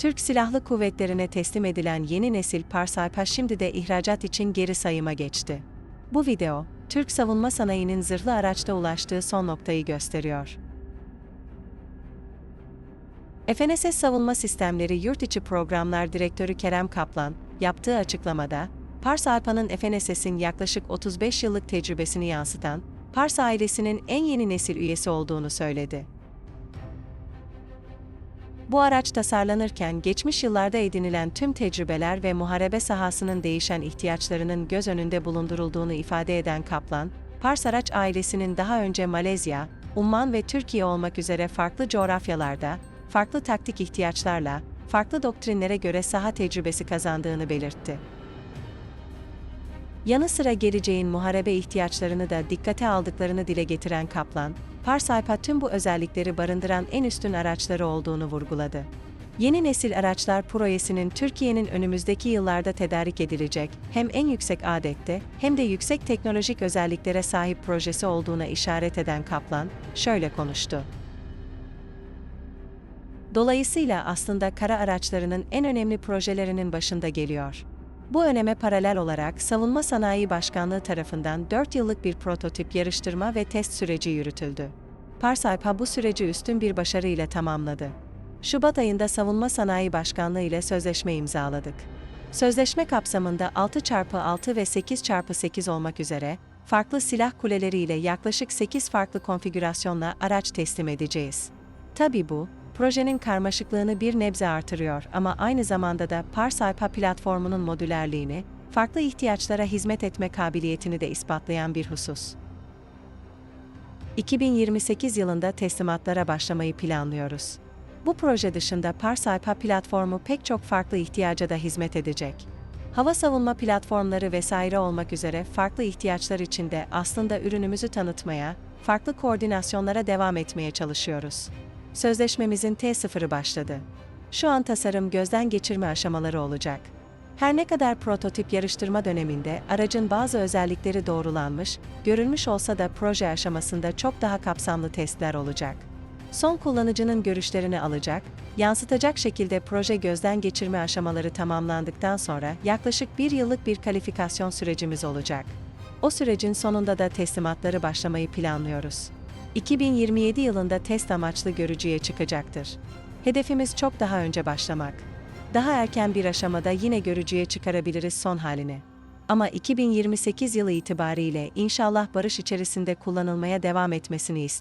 Türk Silahlı Kuvvetleri'ne teslim edilen yeni nesil Parsaypa şimdi de ihracat için geri sayıma geçti. Bu video, Türk savunma sanayinin zırhlı araçta ulaştığı son noktayı gösteriyor. FNSS Savunma Sistemleri Yurtiçi Programlar Direktörü Kerem Kaplan, yaptığı açıklamada, Pars Alpa'nın FNSS'in yaklaşık 35 yıllık tecrübesini yansıtan, Pars ailesinin en yeni nesil üyesi olduğunu söyledi. Bu araç tasarlanırken geçmiş yıllarda edinilen tüm tecrübeler ve muharebe sahasının değişen ihtiyaçlarının göz önünde bulundurulduğunu ifade eden Kaplan, Pars araç ailesinin daha önce Malezya, Umman ve Türkiye olmak üzere farklı coğrafyalarda, farklı taktik ihtiyaçlarla, farklı doktrinlere göre saha tecrübesi kazandığını belirtti. Yanı sıra geleceğin muharebe ihtiyaçlarını da dikkate aldıklarını dile getiren Kaplan, Parsaypa tüm bu özellikleri barındıran en üstün araçları olduğunu vurguladı. Yeni nesil araçlar projesinin Türkiye'nin önümüzdeki yıllarda tedarik edilecek, hem en yüksek adette hem de yüksek teknolojik özelliklere sahip projesi olduğuna işaret eden Kaplan, şöyle konuştu. Dolayısıyla aslında kara araçlarının en önemli projelerinin başında geliyor. Bu öneme paralel olarak Savunma Sanayi Başkanlığı tarafından 4 yıllık bir prototip yarıştırma ve test süreci yürütüldü. Parsaypa bu süreci üstün bir başarı ile tamamladı. Şubat ayında Savunma Sanayi Başkanlığı ile sözleşme imzaladık. Sözleşme kapsamında 6x6 ve 8x8 olmak üzere farklı silah kuleleri ile yaklaşık 8 farklı konfigürasyonla araç teslim edeceğiz. Tabi bu, projenin karmaşıklığını bir nebze artırıyor ama aynı zamanda da Parsaypa platformunun modülerliğini, farklı ihtiyaçlara hizmet etme kabiliyetini de ispatlayan bir husus. 2028 yılında teslimatlara başlamayı planlıyoruz. Bu proje dışında Parsaypa platformu pek çok farklı ihtiyaca da hizmet edecek. Hava savunma platformları vesaire olmak üzere farklı ihtiyaçlar içinde aslında ürünümüzü tanıtmaya, farklı koordinasyonlara devam etmeye çalışıyoruz. Sözleşmemizin T0'ı başladı. Şu an tasarım gözden geçirme aşamaları olacak. Her ne kadar prototip yarıştırma döneminde aracın bazı özellikleri doğrulanmış, görülmüş olsa da proje aşamasında çok daha kapsamlı testler olacak. Son kullanıcının görüşlerini alacak, yansıtacak şekilde proje gözden geçirme aşamaları tamamlandıktan sonra yaklaşık bir yıllık bir kalifikasyon sürecimiz olacak. O sürecin sonunda da teslimatları başlamayı planlıyoruz. 2027 yılında test amaçlı görücüye çıkacaktır. Hedefimiz çok daha önce başlamak. Daha erken bir aşamada yine görücüye çıkarabiliriz son halini. Ama 2028 yılı itibariyle inşallah barış içerisinde kullanılmaya devam etmesini istiyor.